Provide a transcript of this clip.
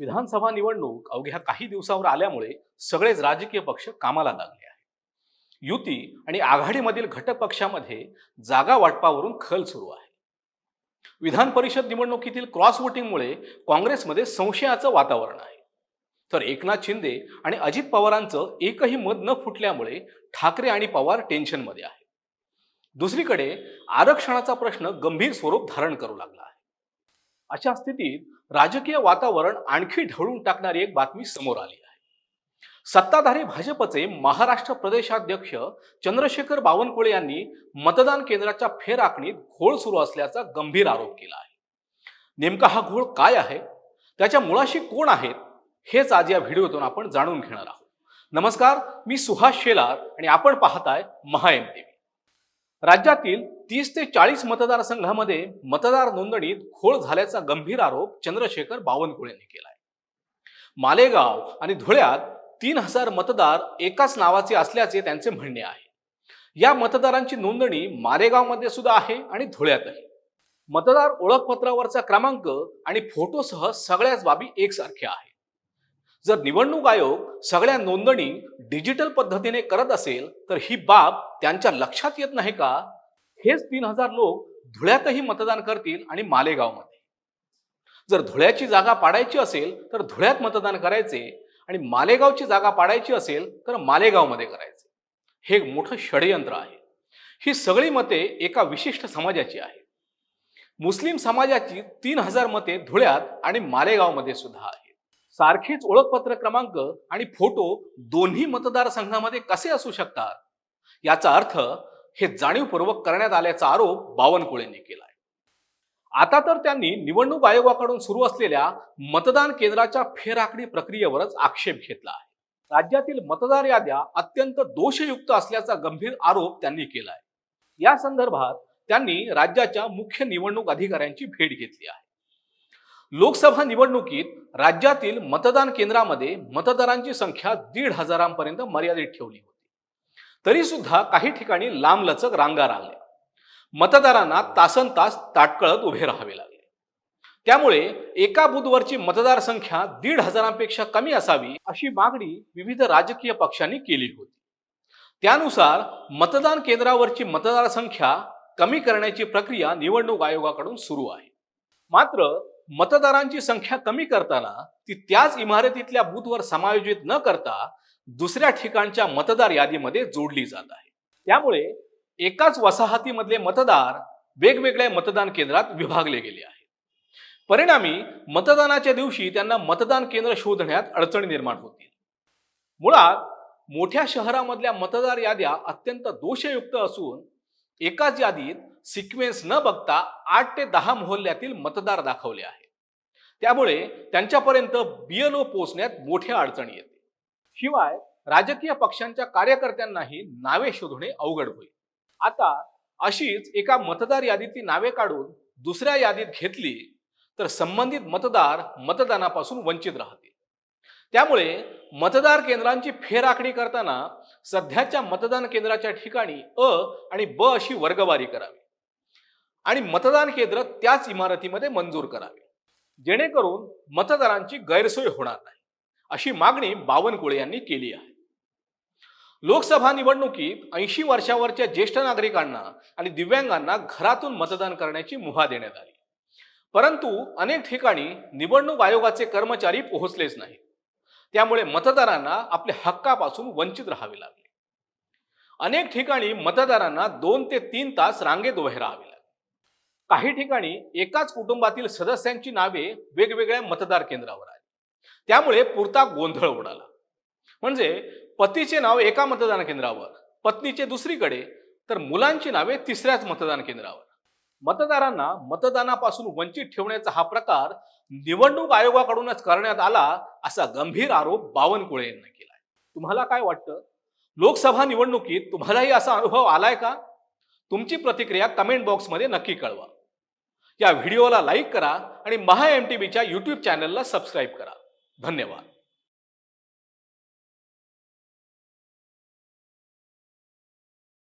विधानसभा निवडणूक अवघ्या काही दिवसावर आल्यामुळे सगळेच राजकीय पक्ष कामाला लागले आहेत. युती आणि आघाडीमधील घटक पक्षामध्ये जागा वाटपावरून खल सुरू आहे. विधान परिषद निवडणुकीतील क्रॉस वोटिंगमुळे काँग्रेसमध्ये संशयाचं वातावरण आहे. तर एकनाथ शिंदे आणि अजित पवारांचं एकही मत न फुटल्यामुळे ठाकरे आणि पवार टेन्शनमध्ये आहे दुसरीकडे आरक्षणाचा प्रश्न गंभीर स्वरूप धारण करू लागला आहे. अशा स्थितीत राजकीय वातावरण आणखी ढवळून टाकणारी एक बातमी समोर आली आहे. सत्ताधारी भाजपचे महाराष्ट्र प्रदेशाध्यक्ष चंद्रशेखर बावनकुळे यांनी मतदान केंद्राच्या फेरआखणीत घोळ सुरू असल्याचा गंभीर आरोप केला आहे. नेमका हा घोळ काय आहे? त्याच्या मुळाशी कोण आहेत? हेच आज या व्हिडिओतून आपण जाणून घेणार आहोत. नमस्कार मी सुहास शेलार आणि आपण पाहताय महा एम टीव्ही राज्यातील तीस ते चाळीस मतदारसंघामध्ये मतदार नोंदणीत खोळ झाल्याचा गंभीर आरोप चंद्रशेखर बावनकुळेंनी केलाय. मालेगाव आणि धुळ्यात तीन हजार मतदार एकाच नावाचे असल्याचे त्यांचे म्हणणे आहे. या मतदारांची नोंदणी मालेगावमध्ये सुद्धा आहे आणि धुळ्यातही. मतदार ओळखपत्रावरचा क्रमांक आणि फोटोसह सगळ्याच बाबी एकसारख्या आहेत जर निवडणूक आयोग सगळ्या नोंदणी डिजिटल पद्धतीने करत असेल तर ही बाब त्यांच्या लक्षात येत नाही का? हेच तीन हजार लोक धुळ्यातही मतदान करतील आणि मालेगावमध्ये. जर धुळ्याची जागा पाडायची असेल तर धुळ्यात मतदान करायचे आणि मालेगावची जागा पाडायची असेल तर मालेगावमध्ये करायचे. हे एक मोठं षडयंत्र आहे. ही सगळी मते एका विशिष्ट समाजाची आहे मुस्लिम समाजाची तीन हजार मते धुळ्यात आणि मालेगावमध्ये सुद्धा आहेत. सारखेच ओळखपत्र क्रमांक आणि फोटो दोन्ही मतदारसंघामध्ये कसे असू शकतात? याचा अर्थ हे जाणीवपूर्वक करण्यात आल्याचा आरोप बावनकुळेंनी केलाय. आता तर त्यांनी निवडणूक आयोगाकडून सुरू असलेल्या मतदान केंद्राच्या फेरआखणी प्रक्रियेवरच आक्षेप घेतला आहे. राज्यातील मतदार याद्या अत्यंत दोषयुक्त असल्याचा गंभीर आरोप त्यांनी केलाय. या संदर्भात त्यांनी राज्याच्या मुख्य निवडणूक अधिकाऱ्यांची भेट घेतली आहे. लोकसभा निवडणुकीत राज्यातील मतदान केंद्रामध्ये मतदारांची संख्या दीड हजारांपर्यंत मर्यादित ठेवली होती. तरी सुद्धा काही ठिकाणी लांबलचक रांगा रांगल्या मतदारांना तासन तास ताटकळत उभे राहावे लागले. त्यामुळे एका बुधवरची मतदारसंख्या दीड हजारांपेक्षा कमी असावी अशी मागणी विविध राजकीय पक्षांनी केली होती. त्यानुसार मतदान केंद्रावरची मतदारसंख्या कमी करण्याची प्रक्रिया निवडणूक आयोगाकडून सुरू आहे. मात्र मतदारांची संख्या कमी करताना ती त्याच इमारतीतल्या बूथवर समायोजित न करता दुसऱ्या ठिकाणच्या मतदार यादीमध्ये जोडली जात आहे. त्यामुळे एकाच वसाहतीमधले मतदार वेगवेगळ्या मतदान केंद्रात विभागले गेले आहेत. परिणामी मतदानाच्या दिवशी त्यांना मतदान केंद्र शोधण्यात अडचणी निर्माण होतील. मुळात मोठ्या शहरामधल्या मतदार याद्या अत्यंत दोषयुक्त असून एकाच यादीत सिक्वेन्स न बघता आठ ते दहा मोहल्ल्यातील मतदार दाखवले आहेत. त्यामुळे त्यांच्यापर्यंत बीएलओ पोचण्यात मोठ्या अडचणी येतात शिवाय राजकीय पक्षांच्या कार्यकर्त्यांनाही नावे शोधणे अवघड होईल. आता अशीच एका मतदार यादीतली नावे काढून दुसऱ्या यादीत घेतली तर संबंधित मतदार मतदानापासून वंचित राहतील. त्यामुळे मतदार केंद्रांची फेरआखणी करताना सध्याच्या मतदान केंद्राच्या ठिकाणी अ आणि ब अशी वर्गवारी करावी आणि मतदान केंद्र त्याच इमारतीमध्ये मंजूर करावे. जेणेकरून मतदारांची गैरसोय होणार नाही. अशी मागणी बावनकुळे यांनी केली आहे. लोकसभा निवडणुकीत ऐंशी वर्षावरच्या ज्येष्ठ नागरिकांना आणि दिव्यांगांना घरातून मतदान करण्याची मुभा देण्यात आली. परंतु अनेक ठिकाणी निवडणूक आयोगाचे कर्मचारी पोहोचलेच नाहीत. त्यामुळे मतदारांना आपल्या हक्कापासून वंचित राहावे लागले. अनेक ठिकाणी मतदारांना दोन ते तीन तास रांगेत उभे राहावे लागले. काही ठिकाणी एकाच कुटुंबातील सदस्यांची नावे वेगवेगळ्या मतदार केंद्रावर आली. त्यामुळे पुरता गोंधळ उडाला. म्हणजे पतीचे नाव एका मतदान केंद्रावर पत्नीचे दुसरीकडे तर मुलांची नावे तिसऱ्याच मतदान केंद्रावर. मतदारांना मतदानापासून वंचित ठेवण्याचा हा प्रकार निवडणूक आयोगाकडूनच करण्यात आला असा गंभीर आरोप बावनकुळे यांनी केलाय. तुम्हाला काय वाटतं? लोकसभा निवडणुकीत तुम्हालाही असा अनुभव आलाय का? तुमची प्रतिक्रिया कमेंट बॉक्समध्ये नक्की कळवा. या व्हिडिओला लाईक करा आणि महा एम टी व्हीच्या यूट्यूब चॅनलला सबस्क्राईब करा. धन्यवाद.